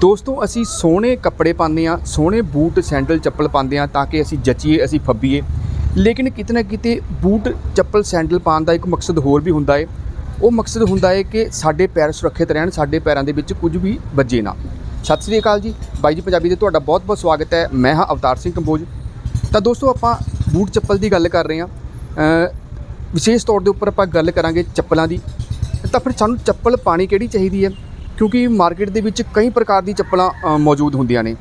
ਦੋਸਤੋ, ਅਸੀਂ ਸੋਹਣੇ ਕੱਪੜੇ ਪਾਉਂਦੇ ਆ ਸੋਹਣੇ ਬੂਟ, ਸੈਂਡਲ, ਚੱਪਲ ਪਾਉਂਦੇ ਆ ਤਾਂ ਕਿ ਅਸੀਂ ਜੱਚੀਏ, ਅਸੀਂ ਫੱਬੀਏ। ਲੇਕਿਨ ਕਿਤੇ ਨਾ ਕਿਤੇ ਬੂਟ, ਚੱਪਲ, ਸੈਂਡਲ ਪਾਉਣ ਦਾ ਇੱਕ ਮਕਸਦ ਹੋਰ ਵੀ ਹੁੰਦਾ ਹੈ ਉਹ ਮਕਸਦ ਹੁੰਦਾ ਹੈ ਕਿ ਸਾਡੇ ਪੈਰ ਸੁਰੱਖਿਅਤ ਰਹਿਣ, ਸਾਡੇ ਪੈਰਾਂ ਦੇ ਵਿੱਚ ਕੁਝ ਵੀ ਵੱਜੇ ਨਾ। ਸਤਿ ਸ੍ਰੀ ਅਕਾਲ ਜੀ। ਬਾਈ ਜੀ ਪੰਜਾਬੀ ਦੇ ਤੁਹਾਡਾ ਬਹੁਤ ਬਹੁਤ ਸਵਾਗਤ ਹੈ। ਮੈਂ ਹਾਂ ਅਵਤਾਰ ਸਿੰਘ ਕੰਬੋਜ। ਤਾਂ ਦੋਸਤੋ, ਆਪਾਂ ਬੂਟ, ਚੱਪਲ ਦੀ ਗੱਲ ਕਰ ਰਹੇ ਹਾਂ। ਵਿਸ਼ੇਸ਼ ਤੌਰ ਦੇ ਉੱਪਰ ਆਪਾਂ ਗੱਲ ਕਰਾਂਗੇ ਚੱਪਲਾਂ ਦੀ। ਤਾਂ ਫਿਰ ਸਾਨੂੰ ਚੱਪਲ ਪਾਣੀ ਕਿਹੜੀ ਚਾਹੀਦੀ ਹੈ? ਕਿਉਂਕਿ ਮਾਰਕੀਟ ਦੇ ਵਿੱਚ ਕਈ ਪ੍ਰਕਾਰ ਦੀ ਚੱਪਲਾਂ ਮੌਜੂਦ ਹੁੰਦੀਆਂ ਨੇ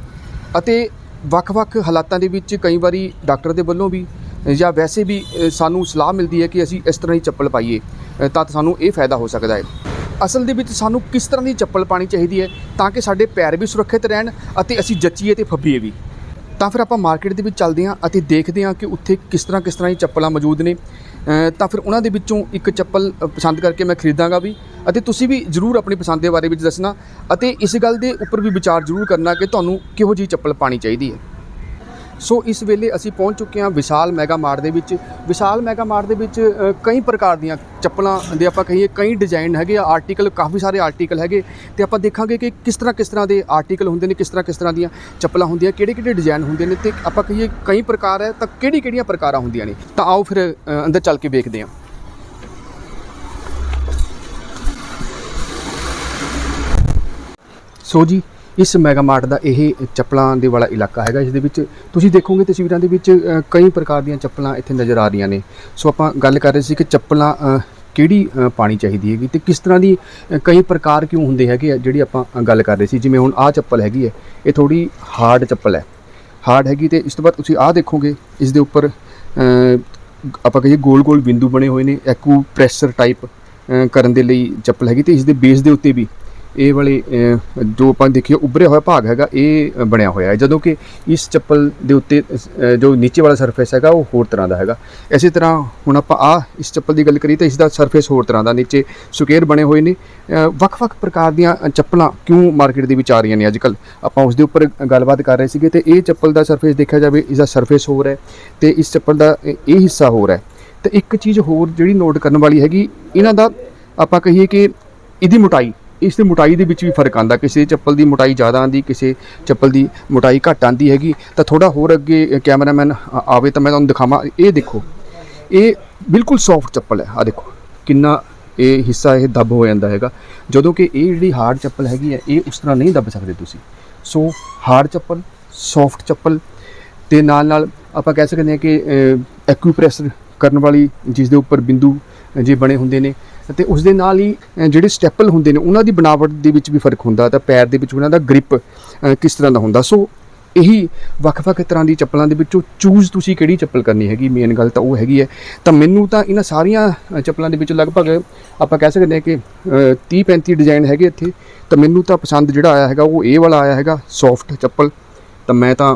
ਅਤੇ ਵੱਖ-ਵੱਖ ਹਾਲਾਤਾਂ ਦੇ ਵਿੱਚ ਕਈ ਵਾਰੀ ਡਾਕਟਰ ਦੇ ਵੱਲੋਂ ਵੀ ਜਾਂ ਵੈਸੇ ਵੀ ਸਾਨੂੰ ਸਲਾਹ ਮਿਲਦੀ ਹੈ ਕਿ ਅਸੀਂ ਇਸ ਤਰ੍ਹਾਂ ਦੀ ਚੱਪਲ ਪਾਈਏ ਤਾਂ ਸਾਨੂੰ ਇਹ ਫਾਇਦਾ ਹੋ ਸਕਦਾ ਹੈ। ਅਸਲ ਦੇ ਵਿੱਚ ਸਾਨੂੰ ਕਿਸ ਤਰ੍ਹਾਂ ਦੀ ਚੱਪਲ ਪਾਣੀ ਚਾਹੀਦੀ ਹੈ ਤਾਂ ਕਿ ਸਾਡੇ ਪੈਰ ਵੀ ਸੁਰੱਖਿਅਤ ਰਹਿਣ ਅਤੇ ਅਸੀਂ ਜੱਚੀਏ ਤੇ ਫੱਬੀਏ ਵੀ। ਤਾਂ ਫਿਰ ਆਪਾਂ ਮਾਰਕੀਟ ਦੇ ਵਿੱਚ ਚੱਲਦੇ ਹਾਂ ਅਤੇ ਦੇਖਦੇ ਹਾਂ ਕਿ ਉੱਥੇ ਕਿਸ ਤਰ੍ਹਾਂ ਕਿਸ ਤਰ੍ਹਾਂ ਦੀ ਚੱਪਲਾਂ ਮੌਜੂਦ ਨੇ ਤਾਂ ਫਿਰ ਉਹਨਾਂ ਦੇ ਵਿੱਚੋਂ ਇੱਕ ਚੱਪਲ ਪਸੰਦ ਕਰਕੇ ਮੈਂ ਖਰੀਦਾਂਗਾ ਵੀ ਅਤੇ ਤੁਸੀਂ ਵੀ ਜਰੂਰ ਆਪਣੀ ਪਸੰਦ ਦੇ ਬਾਰੇ ਵਿੱਚ ਦੱਸਣਾ ਅਤੇ ਇਸ ਗੱਲ ਦੇ ਉੱਪਰ ਵੀ ਵਿਚਾਰ ਜਰੂਰ ਕਰਨਾ ਕਿ ਤੁਹਾਨੂੰ ਕਿਹੋ ਜਿਹੀ ਚੱਪਲ ਪਾਣੀ ਚਾਹੀਦੀ ਹੈ। ਸੋ ਇਸ ਵੇਲੇ ਅਸੀਂ ਪਹੁੰਚ ਚੁੱਕੇ ਹਾਂ ਵਿਸ਼ਾਲ ਮੈਗਾ ਮਾਰਟ ਦੇ ਵਿੱਚ। ਵਿਸ਼ਾਲ ਮੈਗਾ ਮਾਰਟ ਦੇ ਵਿੱਚ ਕਈ ਪ੍ਰਕਾਰ ਦੀਆਂ ਚੱਪਲਾਂ ਦੇ ਆਪਾਂ ਕਹੀਏ ਕਈ ਡਿਜ਼ਾਈਨ ਹੈਗੇ ਆ, ਆਰਟੀਕਲ ਕਾਫੀ ਸਾਰੇ ਆਰਟੀਕਲ ਹੈਗੇ। ਤੇ ਆਪਾਂ ਦੇਖਾਂਗੇ ਕਿ ਕਿਸ ਤਰ੍ਹਾਂ ਕਿਸ ਤਰ੍ਹਾਂ ਦੇ ਆਰਟੀਕਲ ਹੁੰਦੇ ਨੇ, ਕਿਸ ਤਰ੍ਹਾਂ ਕਿਸ ਤਰ੍ਹਾਂ ਦੀਆਂ ਚੱਪਲਾਂ ਹੁੰਦੀਆਂ ਕਿਹੜੇ ਕਿਹੜੇ ਡਿਜ਼ਾਈਨ ਹੁੰਦੇ ਨੇ ਤੇ ਆਪਾਂ ਕਹੀਏ ਕਈ ਪ੍ਰਕਾਰ ਹੈ ਤਾਂ ਕਿਹੜੀ ਕਿਹੜੀਆਂ ਪ੍ਰਕਾਰਾਂ ਹੁੰਦੀਆਂ ਨੇ। ਤਾਂ ਆਓ ਫਿਰ ਅੰਦਰ ਚੱਲ ਕੇ ਵੇਖਦੇ ਹਾਂ। ਸੋ ਜੀ, ਇਸ ਮੈਗਾ ਮਾਰਟ ਦਾ ਇਹ ਚੱਪਲਾਂ ਦੇ ਵਾਲਾ ਇਲਾਕਾ ਹੈਗਾ, ਇਸ ਦੇ ਵਿੱਚ ਤੁਸੀਂ ਦੇਖੋਗੇ ਤਸਵੀਰਾਂ ਦੇ ਵਿੱਚ ਕਈ ਪ੍ਰਕਾਰ ਦੀਆਂ ਚੱਪਲਾਂ ਇੱਥੇ ਨਜ਼ਰ ਆ ਰਹੀਆਂ ਨੇ। ਸੋ ਆਪਾਂ ਗੱਲ ਕਰ ਰਹੇ ਸੀ ਕਿ ਚੱਪਲਾਂ ਕਿਹੜੀ ਪਾਣੀ ਚਾਹੀਦੀ ਹੈਗੀ ਤੇ ਕਿਸ ਤਰ੍ਹਾਂ ਦੀ ਕਈ ਪ੍ਰਕਾਰ ਕਿਉਂ ਹੁੰਦੇ ਹੈਗੇ ਆ ਜਿਹੜੀ ਆਪਾਂ ਗੱਲ ਕਰ ਰਹੇ ਸੀ। ਜਿਵੇਂ ਹੁਣ ਆਹ ਚੱਪਲ ਹੈਗੀ ਹੈ, ਇਹ ਥੋੜੀ ਹਾਰਡ ਚੱਪਲ ਹੈ। ਹਾਰਡ ਹੈਗੀ ਤੇ ਇਸ ਤੋਂ ਬਾਅਦ ਤੁਸੀਂ ਆਹ ਦੇਖੋਗੇ, ਇਸ ਦੇ ਉੱਪਰ ਆਪਾਂ ਕਹੀਏ ਗੋਲ-ਗੋਲ ਬਿੰਦੂ ਬਣੇ ਹੋਏ ਨੇ ਐਕੂ ਪ੍ਰੈਸ਼ਰ ਟਾਈਪ ਕਰਨ ਦੇ ਲਈ ਚੱਪਲ ਹੈਗੀ ਤੇ ਇਸ ਦੇ ਬੇਸ ਦੇ ਉੱਤੇ ਵੀ ਇਹ ਵਾਲੇ ਜੋ ਆਪਾਂ ਦੇਖੀਏ, ਉੱਭਰਿਆ ਹੋਇਆ ਭਾਗ ਹੈਗਾ, ਇਹ ਬਣਿਆ ਹੋਇਆ ਹੈ। ਜਦੋਂ ਕਿ ਇਸ ਚੱਪਲ ਦੇ ਉੱਤੇ ਜੋ ਨੀਚੇ ਵਾਲਾ ਸਰਫੇਸ ਹੈਗਾ, ਉਹ ਹੋਰ ਤਰ੍ਹਾਂ ਦਾ ਹੈਗਾ। ਇਸੇ ਤਰ੍ਹਾਂ ਹੁਣ ਆਪਾਂ ਆ ਇਸ ਚੱਪਲ ਦੀ ਗੱਲ ਕਰੀਏ ਤਾਂ ਇਸ ਦਾ ਸਰਫੇਸ ਹੋਰ ਤਰ੍ਹਾਂ ਦਾ, ਨੀਚੇ ਸੁਕੇਰ ਬਣੇ ਹੋਏ ਨੇ। ਵੱਖ-ਵੱਖ ਪ੍ਰਕਾਰ ਦੀਆਂ ਚੱਪਲਾਂ ਕਿਉਂ ਮਾਰਕੀਟ ਦੇ ਵਿੱਚ ਆ ਰਹੀਆਂ ਨੇ ਅੱਜ ਕੱਲ ਆਪਾਂ ਉਸ ਦੇ ਉੱਪਰ ਗੱਲਬਾਤ ਕਰ ਰਹੇ ਸੀਗੇ ਤੇ ਇਹ ਚੱਪਲ ਦਾ ਸਰਫੇਸ ਦੇਖਿਆ ਜਾਵੇ ਇਸ ਦਾ ਸਰਫੇਸ ਹੋਰ ਹੈ ਤੇ ਇਸ ਚੱਪਲ ਦਾ, ਇਹ ਇਹ ਹਿੱਸਾ ਹੋਰ ਹੈ। ਤੇ ਇੱਕ ਚੀਜ਼ ਹੋਰ ਜਿਹੜੀ ਨੋਟ ਕਰਨ ਵਾਲੀ ਹੈਗੀ, ਇਹਨਾਂ ਦਾ ਆਪਾਂ ਕਹੀਏ ਕਿ ਇਹਦੀ ਮੋਟਾਈ ਇਸ ਦੀ ਮੋਟਾਈ ਦੇ ਵਿੱਚ ਵੀ ਫ਼ਰਕ ਆਂਦਾ ਕਿਸੇ ਚੱਪਲ ਦੀ ਮੋਟਾਈ ਜ਼ਿਆਦਾ ਆਂਦੀ ਕਿਸੇ ਚੱਪਲ ਦੀ ਮੋਟਾਈ ਘੱਟ ਆਂਦੀ ਹੈਗੀ। ਤਾਂ ਥੋੜਾ ਹੋਰ ਅੱਗੇ ਕੈਮਰਾਮੈਨ ਆਵੇ ਤਾਂ ਮੈਂ ਤੁਹਾਨੂੰ ਦਿਖਾਵਾਂ। ਇਹ ਦੇਖੋ, ਇਹ ਬਿਲਕੁਲ ਸੌਫਟ ਚੱਪਲ ਹੈ। ਆ ਦੇਖੋ, ਕਿੰਨਾ ਇਹ ਹਿੱਸਾ ਇਹ ਦੱਬ ਹੋ ਜਾਂਦਾ ਹੈਗਾ। ਜਦੋਂ ਕਿ ਇਹ ਜਿਹੜੀ ਹਾਰਡ ਚੱਪਲ ਹੈਗੀ ਹੈ, ਇਹ ਉਸ ਤਰ੍ਹਾਂ ਨਹੀਂ ਦੱਬ ਸਕਦੇ ਤੁਸੀਂ। ਸੋ ਹਾਰਡ ਚੱਪਲ ਸੌਫਟ ਚੱਪਲ ਤੇ ਨਾਲ ਨਾਲ ਆਪਾਂ ਕਹਿ ਸਕਦੇ ਹਾਂ ਕਿ ਐਕੂਪ੍ਰੈਸ਼ਰ ਕਰਨ ਵਾਲੀ, ਜਿਸ ਦੇ ਉੱਪਰ ਬਿੰਦੂ ਜੇ ਬਣੇ ਹੁੰਦੇ ਨੇ ਤੇ ਉਸ ਦੇ ਨਾਲ ਹੀ ਜਿਹੜੇ ਸਟੈਪਲ ਹੁੰਦੇ ਨੇ, ਉਹਨਾਂ ਦੀ ਬਣਾਵਟ ਦੇ ਵਿੱਚ ਵੀ ਫ਼ਰਕ ਹੁੰਦਾ, ਤਾਂ ਪੈਰ ਦੇ ਵਿੱਚ ਉਹਨਾਂ ਦਾ ਗ੍ਰਿਪ ਕਿਸ ਤਰ੍ਹਾਂ ਦਾ ਹੁੰਦਾ। ਸੋ ਇਹੀ ਵੱਖ-ਵੱਖ ਤਰ੍ਹਾਂ ਦੀ ਚੱਪਲਾਂ ਦੇ ਵਿੱਚੋਂ ਚੂਜ਼ ਤੁਸੀਂ ਕਿਹੜੀ ਚੱਪਲ ਕਰਨੀ ਹੈਗੀ ਮੇਨ ਗੱਲ ਤਾਂ ਉਹ ਹੈਗੀ ਹੈ। ਤਾਂ ਮੈਨੂੰ ਤਾਂ ਇਹਨਾਂ ਸਾਰੀਆਂ ਚੱਪਲਾਂ ਦੇ ਵਿੱਚ ਲਗਭਗ ਆਪਾਂ ਕਹਿ ਸਕਦੇ ਹਾਂ ਕਿ 30-35 ਡਿਜ਼ਾਈਨ ਹੈਗੇ ਇੱਥੇ। ਤਾਂ ਮੈਨੂੰ ਤਾਂ ਪਸੰਦ ਜਿਹੜਾ ਆਇਆ ਹੈਗਾ, ਉਹ ਇਹ ਵਾਲਾ ਆਇਆ ਹੈਗਾ ਸੌਫਟ ਚੱਪਲ। ਤਾਂ ਮੈਂ ਤਾਂ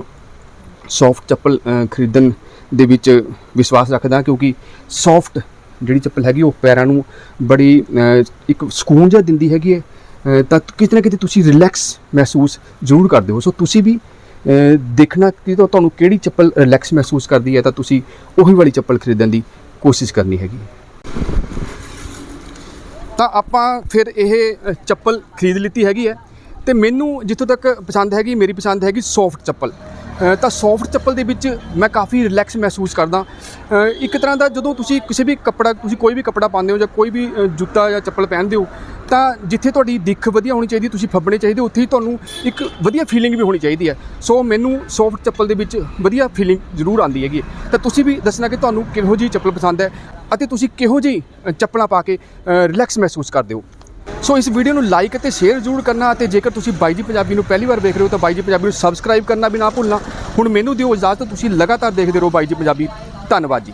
ਸੌਫਟ ਚੱਪਲ ਖਰੀਦਣ ਦੇ ਵਿੱਚ ਵਿਸ਼ਵਾਸ ਰੱਖਦਾ, ਕਿਉਂਕਿ ਸੌਫਟ ਜਿਹੜੀ ਚੱਪਲ ਹੈਗੀ, ਉਹ ਪੈਰਾਂ ਨੂੰ ਬੜੀ ਇੱਕ ਸਕੂਨ ਜਿਹਾ ਦਿੰਦੀ ਹੈਗੀ ਹੈ। ਤਾਂ ਕਿਤੇ ਨਾ ਕਿਤੇ ਤੁਸੀਂ ਰਿਲੈਕਸ ਮਹਿਸੂਸ ਜ਼ਰੂਰ ਕਰਦੇ ਹੋ। ਸੋ ਤੁਸੀਂ ਵੀ ਦੇਖਣਾ ਕਿ ਤੁਹਾਨੂੰ ਕਿਹੜੀ ਚੱਪਲ ਰਿਲੈਕਸ ਮਹਿਸੂਸ ਕਰਦੀ ਹੈ, ਤਾਂ ਤੁਸੀਂ ਉਹੀ ਵਾਲੀ ਚੱਪਲ ਖਰੀਦਣ ਦੀ ਕੋਸ਼ਿਸ਼ ਕਰਨੀ ਹੈਗੀ ਤਾਂ ਆਪਾਂ ਫਿਰ ਇਹ ਚੱਪਲ ਖਰੀਦ ਲਿੱਤੀ ਹੈਗੀ ਹੈ। ਤੇ ਮੈਨੂੰ ਜਿੱਥੋਂ ਤੱਕ ਪਸੰਦ ਹੈਗੀ, ਮੇਰੀ ਪਸੰਦ ਹੈਗੀ ਸੌਫਟ ਚੱਪਲ। ਤਾਂ ਸੌਫਟ ਚੱਪਲ ਦੇ ਵਿੱਚ ਮੈਂ ਕਾਫੀ ਰਿਲੈਕਸ ਮਹਿਸੂਸ ਕਰਦਾ। ਇੱਕ ਤਰ੍ਹਾਂ ਦਾ ਜਦੋਂ ਤੁਸੀਂ ਕਿਸੇ ਵੀ ਕੱਪੜਾ, ਤੁਸੀਂ ਕੋਈ ਵੀ ਕੱਪੜਾ ਪਾਉਂਦੇ ਹੋ ਜਾਂ ਕੋਈ ਵੀ ਜੁੱਤਾ ਜਾਂ ਚੱਪਲ ਪਹਿਨਦੇ ਹੋ, ਤਾਂ ਜਿੱਥੇ ਤੁਹਾਡੀ ਦਿੱਖ ਵਧੀਆ ਹੋਣੀ ਚਾਹੀਦੀ, ਤੁਸੀਂ ਫੱਬਣੇ ਚਾਹੀਦੇ, ਉੱਥੇ ਹੀ ਤੁਹਾਨੂੰ ਇੱਕ ਵਧੀਆ ਫੀਲਿੰਗ ਵੀ ਹੋਣੀ ਚਾਹੀਦੀ ਹੈ। ਸੋ ਮੈਨੂੰ ਸੌਫਟ ਚੱਪਲ ਦੇ ਵਿੱਚ ਵਧੀਆ ਫੀਲਿੰਗ ਜ਼ਰੂਰ ਆਉਂਦੀ ਹੈਗੀ ਹੈ। ਤਾਂ ਤੁਸੀਂ ਵੀ ਦੱਸਣਾ ਕਿ ਤੁਹਾਨੂੰ ਕਿਹੋ ਜਿਹੀ ਚੱਪਲ ਪਸੰਦ ਹੈ ਅਤੇ ਤੁਸੀਂ ਕਿਹੋ ਜਿਹੀ ਚੱਪਲਾਂ ਪਾ ਕੇ ਰਿਲੈਕਸ ਮਹਿਸੂਸ ਕਰਦੇ ਹੋ? ਸੋ ਇਸ ਵੀਡੀਓ ਨੂੰ ਲਾਈਕ ਅਤੇ ਸ਼ੇਅਰ ਜ਼ਰੂਰ ਕਰਨਾ ਅਤੇ ਜੇਕਰ ਤੁਸੀਂ ਬਾਈ ਜੀ ਪੰਜਾਬੀ ਨੂੰ ਪਹਿਲੀ ਵਾਰ ਵੇਖ ਰਹੇ ਹੋ ਤਾਂ ਬਾਈ ਜੀ ਪੰਜਾਬੀ ਨੂੰ ਸਬਸਕ੍ਰਾਈਬ ਕਰਨਾ ਵੀ ਨਾ ਭੁੱਲਣਾ। ਹੁਣ ਮੈਨੂੰ ਦਿਓ ਇਜਾਜ਼ਤ, ਤੁਸੀਂ ਲਗਾਤਾਰ ਦੇਖਦੇ ਰਹੋ ਬਾਈ ਜੀ ਪੰਜਾਬੀ। ਧੰਨਵਾਦ ਜੀ।